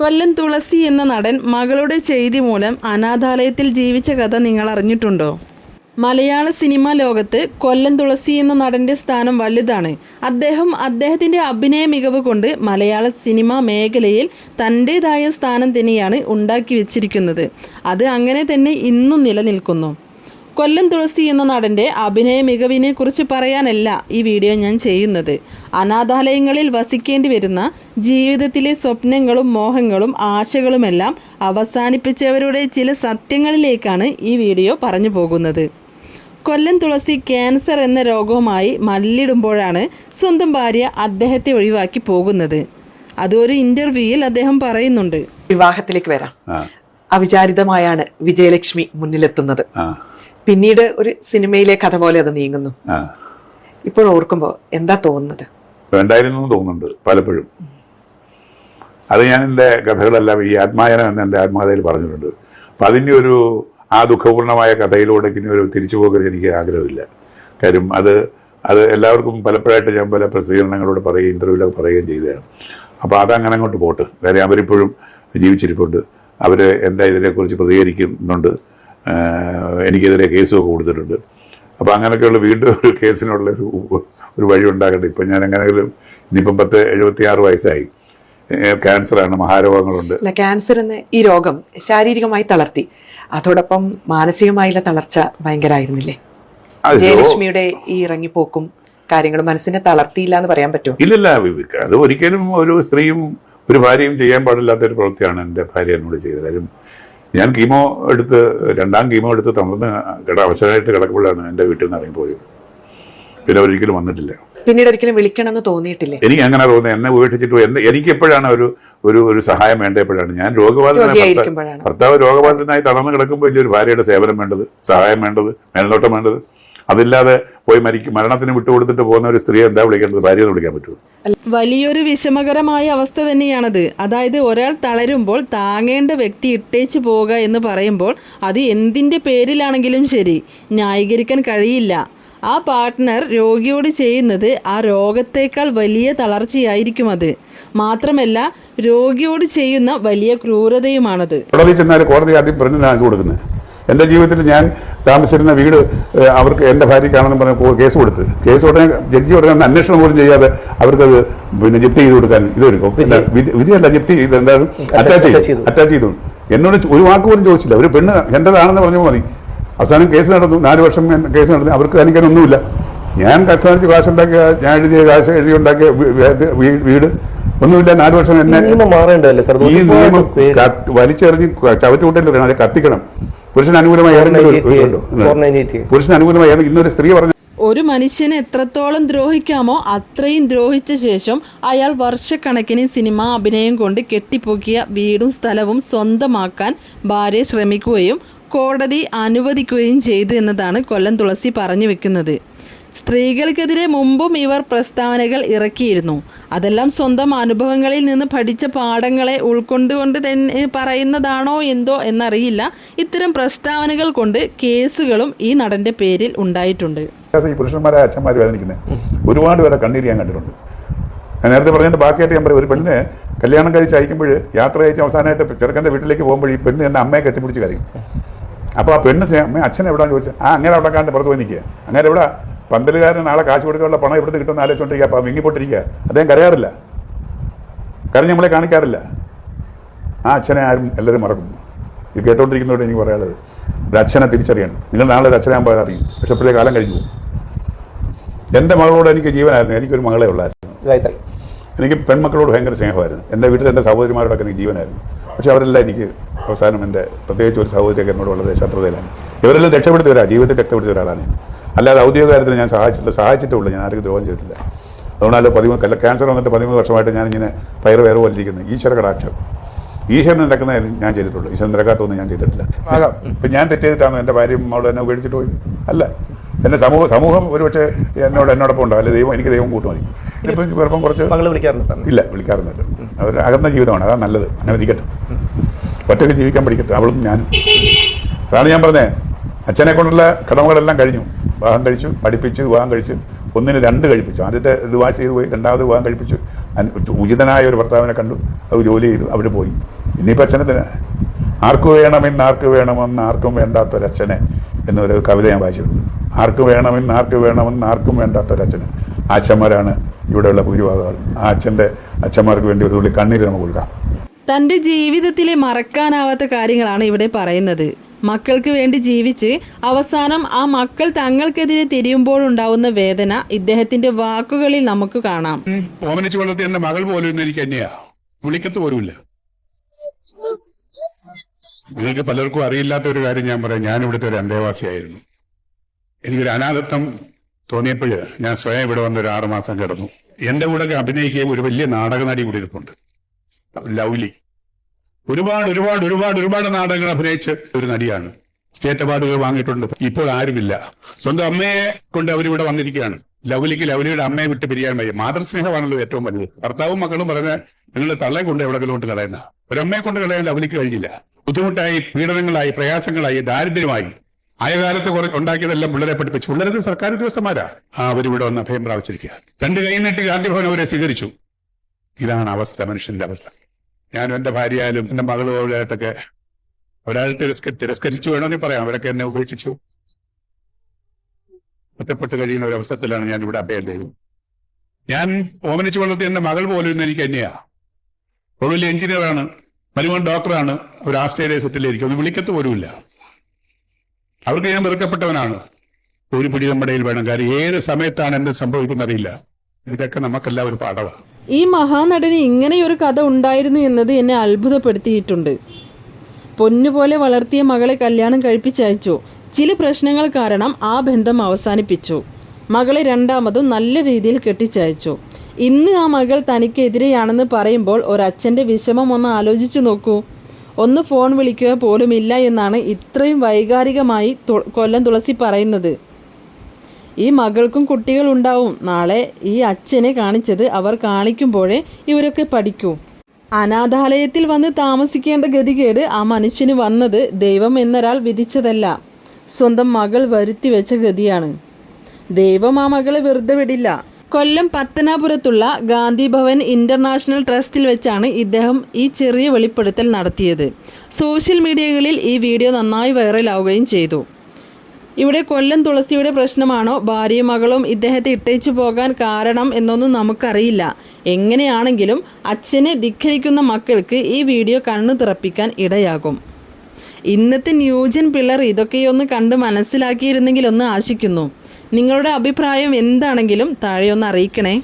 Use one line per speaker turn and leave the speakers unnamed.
കൊല്ലം തുളസി എന്ന നടൻ മകളുടെ ചെയ്തി മൂലം അനാഥാലയത്തിൽ ജീവിച്ച കഥ നിങ്ങൾ അറിഞ്ഞിട്ടുണ്ടോ? മലയാള സിനിമാ ലോകത്ത് കൊല്ലം തുളസി എന്ന നടന്റെ സ്ഥാനം വലുതാണ്. അദ്ദേഹം അദ്ദേഹത്തിന്റെ അഭിനയ മികവ് കൊണ്ട് മലയാള സിനിമാ മേഖലയിൽ തന്റെതായ സ്ഥാനം തന്നെയാണ് ഉണ്ടാക്കി വെച്ചിരിക്കുന്നത്. അത് അങ്ങനെ തന്നെ ഇന്നും നിലനിൽക്കുന്നു. കൊല്ലം തുളസി എന്ന നടന്റെ അഭിനയ മികവിനെ കുറിച്ച് പറയാനല്ല ഈ വീഡിയോ ഞാൻ ചെയ്യുന്നത്. അനാഥാലയങ്ങളിൽ വസിക്കേണ്ടി വരുന്ന ജീവിതത്തിലെ സ്വപ്നങ്ങളും മോഹങ്ങളും ആശകളുമെല്ലാം അവസാനിപ്പിച്ചവരുടെ ചില സത്യങ്ങളിലേക്കാണ് ഈ വീഡിയോ പറഞ്ഞു പോകുന്നത്. കൊല്ലം തുളസി ക്യാൻസർ എന്ന രോഗവുമായി മല്ലിടുമ്പോഴാണ് സ്വന്തം ഭാര്യ അദ്ദേഹത്തെ ഒഴിവാക്കി പോകുന്നത്. അതൊരു ഇന്റർവ്യൂയിൽ അദ്ദേഹം പറയുന്നുണ്ട്.
വിവാഹത്തിലേക്ക് വരാം. അവിചാരിതമായാണ് വിജയലക്ഷ്മി മുന്നിലെത്തുന്നത്. പിന്നീട് ഒരു സിനിമയിലെ കഥ പോലെ അത് നീങ്ങുന്നു. ഇപ്പോൾ ഓർക്കുമ്പോൾ എന്താ തോന്നുന്നത്?
വേണ്ടായിരുന്നു തോന്നുന്നുണ്ട് പലപ്പോഴും. അത് ഞാൻ എന്റെ കഥകളെല്ലാം ഈ ആത്മായനം എന്ന എന്റെ ആത്മകഥയിൽ പറഞ്ഞിട്ടുണ്ട്. അപ്പം അതിന്റെ ഒരു ആ ദുഃഖപൂർണമായ കഥയിലൂടെ ഇനി ഒരു തിരിച്ചു തിരിച്ചുപോകൽ എനിക്ക് ആഗ്രഹമില്ല. കാര്യം അത് അത് എല്ലാവർക്കും പലപ്പോഴായിട്ട് ഞാൻ പല പ്രസിദ്ധീകരണങ്ങളോട് പറയുകയും ഇന്റർവ്യൂലൊക്കെ പറയുകയും ചെയ്തതാണ്. അപ്പോൾ അതങ്ങനെ അങ്ങോട്ട് പോട്ട്. കാര്യം അവരിപ്പോഴും ജീവിച്ചിരിപ്പുണ്ട്. അവർ എന്റെ ഇതിനെക്കുറിച്ച് പ്രതികരിക്കുന്നുണ്ട്. എനിക്കെതിരെ കേസുമൊക്കെ കൊടുത്തിട്ടുണ്ട്. അപ്പോൾ അങ്ങനെയൊക്കെയുള്ള വീണ്ടും ഒരു കേസിനുള്ള ഒരു ഒരു വഴി ഉണ്ടാകട്ടെ. ഇപ്പം ഞാൻ എങ്ങനെയെങ്കിലും ഇനിയിപ്പം പത്ത് എഴുപത്തി ആറ് വയസ്സായി ക്യാൻസറാണ് മഹാരോഗങ്ങളുണ്ട്.
അല്ല ക്യാൻസർ എന്ന ഈ രോഗം ശാരീരികമായി തളർത്തി. അതോടൊപ്പം മാനസികമായുള്ള തളർച്ച
ഭയങ്കരായിരുന്നില്ലേ?
ജയലക്ഷ്മിയുടെ ഈ ഇറങ്ങിപ്പോക്കും കാര്യങ്ങളും മനസ്സിനെ തളർത്തിയില്ല എന്ന് പറയാൻ പറ്റുമോ?
ഇല്ലില്ല അത് ഒരിക്കലും ഒരു സ്ത്രീയും ഒരു ഭാര്യയും ചെയ്യാൻ പാടില്ലാത്ത ഒരു പ്രവൃത്തിയാണ് എന്റെ ഭാര്യ എന്നോട് ചെയ്തത്. കാര്യം ഞാൻ കീമോ എടുത്ത് രണ്ടാം കീമോ എടുത്ത് തളർന്ന് കിട അവസരമായിട്ട് കിടക്കുമ്പോഴാണ് എന്റെ വീട്ടിൽ നിന്ന് ഇറങ്ങിപ്പോയത് പിന്നെ ഒരിക്കലും വന്നിട്ടില്ല.
പിന്നീട് ഒരിക്കലും വിളിക്കണമെന്ന് തോന്നിയിട്ടില്ല?
എനിക്ക് അങ്ങനെ തോന്നുന്നത് എന്നെ ഉപേക്ഷിച്ചിട്ട് എന്നെ എനിക്ക് എപ്പോഴാണ് ഒരു ഒരു ഒരു സഹായം വേണ്ട എപ്പോഴാണ്? ഞാൻ രോഗബാധിതനായി ഭർത്താവ്- ഭർത്താവ് രോഗബാധിതനായി തളർന്ന് കിടക്കുമ്പോൾ ഒരു ഭാര്യയുടെ സേവനം വേണ്ടത് സഹായം വേണ്ടത് മേൽനോട്ടം വേണ്ടത്. അതില്ലാതെ പോയി മരിക്കും. മരണത്തിന് വിട്ടുകൊടുത്തിട്ട് പോകുന്ന ഒരു സ്ത്രീയെ എന്താ വിളിക്കേണ്ടത്? ഭാര്യ എന്ന് വിളിക്കാൻ പറ്റുമോ?
വലിയൊരു വിഷമകരമായ അവസ്ഥ തന്നെയാണത്. അതായത് ഒരാൾ തളരുമ്പോൾ താങ്ങേണ്ട വ്യക്തി ഇട്ടേച്ച് പോവുക എന്ന് പറയുമ്പോൾ അത് എന്തിന്റെ പേരിലാണെങ്കിലും ശരി ന്യായീകരിക്കാൻ കഴിയില്ല. ആ പാർട്ട്ണർ രോഗിയോട് ചെയ്യുന്നത് ആ രോഗത്തേക്കാൾ വലിയ തളർച്ചയായിരിക്കും അത്. മാത്രമല്ല രോഗിയോട് ചെയ്യുന്ന വലിയ ക്രൂരതയുമാണത്.
കോടതി ചെന്നാൽ കോടതി ആദ്യം പറഞ്ഞു കൊടുക്കുന്നത്. എന്റെ ജീവിതത്തിൽ ഞാൻ താമസിച്ചിരുന്ന വീട് അവർക്ക് എന്റെ ഭാര്യയ്ക്കാണെന്ന് പറഞ്ഞ് കേസ് കൊടുത്ത്. കേസ് ഉടനെ ജഡ്ജി ഉടനെ അന്വേഷണം പോലും ചെയ്യാതെ അവർക്കത് പിന്നെ ജപ്തി ചെയ്ത് കൊടുക്കാൻ ഇതൊരുക്കും. വിധിയല്ല ജപ്തി ചെയ്ത് എന്താണ് അറ്റാച്ച് ചെയ്തു. അറ്റാച്ച് ചെയ്തു. എന്നോട് ഒരു വാക്ക് പോലും ചോദിച്ചില്ല. ഒരു പെണ്ണ് എന്റെതാണെന്ന് പറഞ്ഞു മതി. അവസാനം കേസ് നടന്നു. നാല് വർഷം കേസ് നടന്നു. അവർക്ക് കാണിക്കാനൊന്നുമില്ല. ഞാൻ കഷ്ടമടിച്ച് കാശുണ്ടാക്കിയ ഞാൻ എഴുതിയ കാശ് എഴുതി ഉണ്ടാക്കിയ വീട് ഒന്നുമില്ല. നാല് വർഷം എന്നെ ഈ നിയമം വലിച്ചെറിഞ്ഞ് ചവറ്റുകൂട്ടൽ അതെ കത്തിക്കണം. പുരുഷന് അനുകൂലമായി ഏതെങ്കിലും ഒരു- ഒരു- ഒരു- പുരുഷന് അനുകൂലമായി ഇന്നൊരു സ്ത്രീ പറഞ്ഞു
ഒരു മനുഷ്യനെ എത്രത്തോളം ദ്രോഹിക്കാമോ അത്രയും ദ്രോഹിച്ച ശേഷം അയാൾ വർഷക്കണക്കിന് സിനിമ അഭിനയം കൊണ്ട് കെട്ടിപ്പൊക്കിയ വീടും സ്ഥലവും സ്വന്തമാക്കാൻ ഭാര്യ ശ്രമിക്കുകയും കോടതി അനുവദിക്കുകയും ചെയ്തു എന്നതാണ് കൊല്ലം തുളസി പറഞ്ഞു വെക്കുന്നത്. സ്ത്രീകൾക്കെതിരെ മുമ്പും ഇവർ പ്രസ്താവനകൾ ഇറക്കിയിരുന്നു. അതെല്ലാം സ്വന്തം അനുഭവങ്ങളിൽ നിന്ന് പഠിച്ച പാഠങ്ങളെ ഉൾക്കൊണ്ടുകൊണ്ട് തന്നെ പറയുന്നതാണോ എന്തോ എന്നറിയില്ല. ഇത്തരം പ്രസ്താവനകൾ കൊണ്ട് കേസുകളും ഈ നടന്റെ പേരിൽ ഉണ്ടായിട്ടുണ്ട്.
ഈ പുരുഷന്മാരായ അച്ഛന്മാർ വേദനിക്കുന്നത് ഒരുപാട് പേരെ കണ്ണീര് ഞാൻ കണ്ടിട്ടുണ്ട്. ഞാൻ നേരത്തെ പറഞ്ഞതിന്റെ ബാക്കിയായിട്ട് ഞാൻ പറയും. ഒരു പെണ്ണിനെ കല്യാണം കഴിച്ച് അയക്കുമ്പോൾ യാത്ര അയച്ച് അവസാനമായിട്ട് ചെറുക്കന്റെ വീട്ടിലേക്ക് പോകുമ്പോൾ ഈ പെണ്ണ് എന്റെ അമ്മയെ കെട്ടിപ്പിടിച്ച് കരയും. അപ്പോൾ ആ പെണ്ണ് അമ്മ അച്ഛൻ എവിടെയാണെന്ന് ചോദിച്ചാൽ ആ അങ്ങനെ അവിടെ കാണ്ട് പുറത്ത് പോയി നിൽക്കുക. അങ്ങനെ എവിടെ? പന്തലുകാരൻ നാളെ കാശ് കൊടുക്കാനുള്ള പണം എവിടുന്ന് കിട്ടുമെന്ന് ആലോചിച്ചോണ്ടിരിക്കുക അപ്പം വിങ്ങിപ്പോട്ടിരിക്കുക. അദ്ദേഹം കരയാറില്ല. കരഞ്ഞ് നമ്മളെ കാണിക്കാറില്ല. ആ അച്ഛനെ ആരും എല്ലാവരും മറക്കും ഇത് കേട്ടോണ്ടിരിക്കുന്നതോടെ എനിക്ക് പറയാനുള്ളത് ഒരു അച്ഛനെ തിരിച്ചറിയണം. നിങ്ങൾ നാളെ ഒരു അച്ഛനാകുമ്പോൾ അറിയും പക്ഷെ ഇപ്പോഴത്തെ കാലം കഴിഞ്ഞു പോകും. എന്റെ മകളോട് എനിക്ക് ജീവനായിരുന്നു. എനിക്കൊരു മകളെ ഉള്ളായിരുന്നു. എനിക്ക് പെൺമക്കളോട് ഭയങ്കര സ്നേഹമായിരുന്നു. എന്റെ വീട്ടിൽ എന്റെ സഹോദരിമാരോടൊക്കെ എനിക്ക് ജീവനായിരുന്നു. പക്ഷെ അവരെല്ലാം എനിക്ക് അവസാനം എന്റെ പ്രത്യേകിച്ച് ഒരു സഹോദരിയൊക്കെ എന്നോട് വളരെ ശത്രുതയിലാണ്. ഇവരെല്ലാം രക്ഷപ്പെടുത്തിയ ഒരാൾ ജീവിതത്തിൽ രക്ഷപ്പെടുത്തിയ ഒരാളാണ് ഞാൻ. അല്ലാതെ ഔദ്യോഗിക കാര്യത്തിന് ഞാൻ സഹായിച്ചിട്ടില്ല സഹായിച്ചിട്ടുള്ളൂ ഞാൻ ആർക്കും ദ്രോഹം ചെയ്തിട്ടില്ല. അതുകൊണ്ടല്ലോ പതിമൂന്ന് കല്ല ക്യാൻസർ വന്നിട്ട് പതിമൂന്ന് വർഷമായിട്ട് ഞാനിങ്ങനെ പയറ് വേറെ പോലിരിക്കുന്നത് ഈശ്വര കടാക്ഷം. ഈശ്വരൻ നടക്കുന്ന ഞാൻ ചെയ്തിട്ടുള്ളൂ. ഈശ്വരൻ നിരക്കാത്തൊന്നും ഞാൻ ചെയ്തിട്ടില്ല. ആകാം. ഇപ്പം ഞാൻ തെറ്റ് ചെയ്തിട്ടാണ് എന്റെ ഭാര്യയും അവിടെ എന്നെ ഉപേക്ഷിച്ചിട്ട് പോയി അല്ല. എന്റെ സമൂഹ സമൂഹം ഒരുപക്ഷെ എന്നോട് എന്നോടൊപ്പം ഉണ്ടാവും അല്ലെ ദൈവം എനിക്ക് ദൈവം കൂട്ടു മതി. ഇപ്പം ചിലപ്പം കുറച്ച് ഇല്ല വിളിക്കാറുണ്ട് അവർ അകന്ന ജീവിതമാണ്. അതാണ് നല്ലത്. അങ്ങനെ ഇരിക്കട്ടെ. ഒറ്റയ്ക്ക് ജീവിക്കാൻ പഠിക്കട്ടെ. അവളും ഞാനും. അതാണ് ഞാൻ പറഞ്ഞത് അച്ഛനെ കൊണ്ടുള്ള കടമകളെല്ലാം കഴിഞ്ഞു.
വിവാഹം കഴിച്ചു പഠിപ്പിച്ചു വിവാഹം കഴിച്ചു ഒന്നിന് രണ്ട് കഴിപ്പിച്ചു. ആദ്യത്തെ ഡിവാഴ്സ് ചെയ്തു പോയി രണ്ടാമത് വിവാഹം കഴിപ്പിച്ചു. ഉചിതനായ ഒരു ഭർത്താവിനെ കണ്ടു. അത് ജോലി ചെയ്തു അവിടെ പോയി. ഇനിയിപ്പോൾ അച്ഛനത്തിന് ആർക്ക് വേണമെന്ന് ആർക്ക് വേണമെന്ന് ആർക്കും വേണ്ടാത്തൊരച്ഛനെ എന്നൊരു കവിത ഞാൻ വായിച്ചിട്ടുണ്ട്. ആർക്ക് വേണമെന്ന് ആർക്ക് വേണമെന്ന് ആർക്കും വേണ്ടാത്തൊരച്ഛന്. ആ അച്ഛന്മാരാണ് ഇവിടെയുള്ള ഭൂരിഭാഗം. ആ അച്ഛന്റെ അച്ഛന്മാർക്ക് വേണ്ടി ഒരു തുള്ളി കണ്ണീര് നമുക്ക് കൊടുക്കാം.
തന്റെ ജീവിതത്തിലെ മറക്കാനാവാത്ത കാര്യങ്ങളാണ് ഇവിടെ പറയുന്നത്. മക്കൾക്ക് വേണ്ടി ജീവിച്ച് അവസാനം ആ മക്കൾ തങ്ങൾക്കെതിരെ തിരിയുമ്പോൾ തിരിയുമ്പോഴുണ്ടാവുന്ന വേദന ഇദ്ദേഹത്തിന്റെ വാക്കുകളിൽ നമുക്ക് കാണാം.
ഓമനിച്ചു വളർത്തിയ എന്റെ മകൾ പോലും എനിക്ക് തന്നെയാ വിളിക്കത്ത് പോലുമില്ല. നിങ്ങൾക്ക് പലർക്കും അറിയില്ലാത്ത ഒരു കാര്യം ഞാൻ പറയാം. ഞാൻ ഇവിടുത്തെ ഒരു അന്തേവാസിയായിരുന്നു. എനിക്കൊരു അനാഥത്വം തോന്നിയപ്പോൾ ഞാൻ സ്വയം ഇവിടെ വന്ന് ഒരു ആറുമാസം കിടന്നു. എന്റെ കൂടെ അഭിനയിക്കുകയും ഒരു വലിയ നാടക നടി കൂടി ഇരിപ്പുണ്ട്. ലൗലി. ഒരുപാട് ഒരുപാട് ഒരുപാട് ഒരുപാട് നാടകങ്ങൾ അഭിനയിച്ച ഒരു നടിയാണ്. സ്റ്റേറ്റ് അവാർഡുകൾ വാങ്ങിയിട്ടുണ്ട്. ഇപ്പോൾ ആരുമില്ല. സ്വന്തം അമ്മയെ കൊണ്ട് അവരിവിടെ വന്നിരിക്കുകയാണ്. ലവലിക്ക് ലവലിയുടെ അമ്മയെ വിട്ട് പിരിയാൻ വയ്യ. മാതൃസ്നേഹമാണല്ലോ ഏറ്റവും വലുത്. ഭർത്താവും മക്കളും പറഞ്ഞ നിങ്ങൾ തള്ളെ കൊണ്ട് എവിടെങ്കിലും കൊണ്ട് കളയുന്ന. ഒരമ്മയെ കൊണ്ട് കളയാൻ ലവലിക്ക് കഴിഞ്ഞില്ല. ബുദ്ധിമുട്ടായി പീഡനങ്ങളായി പ്രയാസങ്ങളായി ദാരിദ്ര്യമായി. ആയ കാലത്ത് കുറെ ഉണ്ടാക്കിയതെല്ലാം പിള്ളേരെ പഠിപ്പിച്ചു. പിള്ളേരത് സർക്കാർ ഉദ്യോഗസ്ഥന്മാരാ. ആ അവരിവിടെ വന്ന് അഭയം പ്രാപിച്ചിരിക്കുക. രണ്ട് കൈ നീട്ടി ഗാന്ധിഭവൻ അവരെ സ്വീകരിച്ചു. ഇതാണ് അവസ്ഥ മനുഷ്യന്റെ അവസ്ഥ. ഞാനും എന്റെ ഭാര്യയായാലും എന്റെ മകളുമായിട്ടൊക്കെ ഒരാൾ തിരസ്ക തിരസ്കരിച്ചു വേണമെന്ന് പറയാം. അവരൊക്കെ എന്നെ ഉപേക്ഷിച്ചു. ഒറ്റപ്പെട്ട് കഴിയുന്ന ഒരു അവസരത്തിലാണ് ഞാൻ ഇവിടെ അഭയം ചെയ്തത് ഞാൻ ഓമനിച്ചു വളർത്തിയ എന്റെ മകൾ പോലും ഇന്ന് എനിക്ക് തന്നെയാ വലിയ എഞ്ചിനീയറാണ് മരുമോൻ ഡോക്ടറാണ് ഒരു ആസ്ട്രേലിയ സെറ്റിലിരിക്കും ഒന്ന് വിളിക്കത്ത് പോലുമില്ല. അവർക്ക് ഞാൻ വെറുക്കപ്പെട്ടവനാണ്. ഒരു പിടി നമ്മുടെ വേണം. കാര്യം ഏത് സമയത്താണ് എന്ത് സംഭവിക്കുന്നറിയില്ല. ഇതൊക്കെ നമുക്കെല്ലാം ഒരു പാഠമാണ്
ഈ മഹാനടന് ഇങ്ങനെയൊരു കഥ ഉണ്ടായിരുന്നു എന്നത് എന്നെ അത്ഭുതപ്പെടുത്തിയിട്ടുണ്ട്. പൊന്നുപോലെ വളർത്തിയ മകളെ കല്യാണം കഴിപ്പിച്ചയച്ചു. ചില പ്രശ്നങ്ങൾ കാരണം ആ ബന്ധം അവസാനിപ്പിച്ചു. മകളെ രണ്ടാമതും നല്ല രീതിയിൽ കെട്ടിച്ചയച്ചു. ഇന്ന് ആ മകൾ തനിക്കെതിരെയാണെന്ന് പറയുമ്പോൾ ഒരച്ഛന്റെ വിഷമം ഒന്ന് ആലോചിച്ചു നോക്കൂ. ഒന്ന് ഫോൺ വിളിക്കുക പോലുമില്ല എന്നാണ് ഇത്രയും വൈകാരികമായി കൊല്ലം തുളസി പറയുന്നത്. ഈ മകൾക്കും കുട്ടികൾ ഉണ്ടാവും നാളെ ഈ അച്ഛനെ കാണിച്ചത് അവർ കാണിക്കുമ്പോഴേ ഇവരൊക്കെ പഠിക്കൂ. അനാഥാലയത്തിൽ വന്ന് താമസിക്കേണ്ട ഗതികേട് ആ മനുഷ്യന് വന്നത് ദൈവം എന്നൊരാൾ വിധിച്ചതല്ല. സ്വന്തം മകൾ വരുത്തി വെച്ച ഗതിയാണ്. ദൈവം ആ മകളെ വെറുതെ വിടില്ല. കൊല്ലം പത്തനാപുരത്തുള്ള ഗാന്ധി ഭവൻ ഇന്റർനാഷണൽ ട്രസ്റ്റിൽ വെച്ചാണ് ഇദ്ദേഹം ഈ ചെറിയ വെളിപ്പെടുത്തൽ നടത്തിയത്. സോഷ്യൽ മീഡിയകളിൽ ഈ വീഡിയോ നന്നായി വൈറലാവുകയും ചെയ്തു. ഇവിടെ കൊല്ലം തുളസിയുടെ പ്രശ്നമാണോ? ഭാര്യയും മകളും ഇദ്ദേഹത്തെ ഇട്ടേച്ചു പോകാൻ കാരണം എന്നൊന്നും നമുക്കറിയില്ല. എങ്ങനെയാണെങ്കിലും അച്ഛനെ ധിഖരിക്കുന്ന മക്കൾക്ക് ഈ വീഡിയോ കണ്ണു തുറപ്പിക്കാൻ ഇടയാകും. ഇന്നത്തെ ന്യൂജൻ പിള്ളർ ഇതൊക്കെയൊന്ന് കണ്ട് മനസ്സിലാക്കിയിരുന്നെങ്കിൽ ഒന്ന് ആശിക്കുന്നു. നിങ്ങളുടെ അഭിപ്രായം എന്താണെങ്കിലും താഴെ ഒന്ന് അറിയിക്കണേ.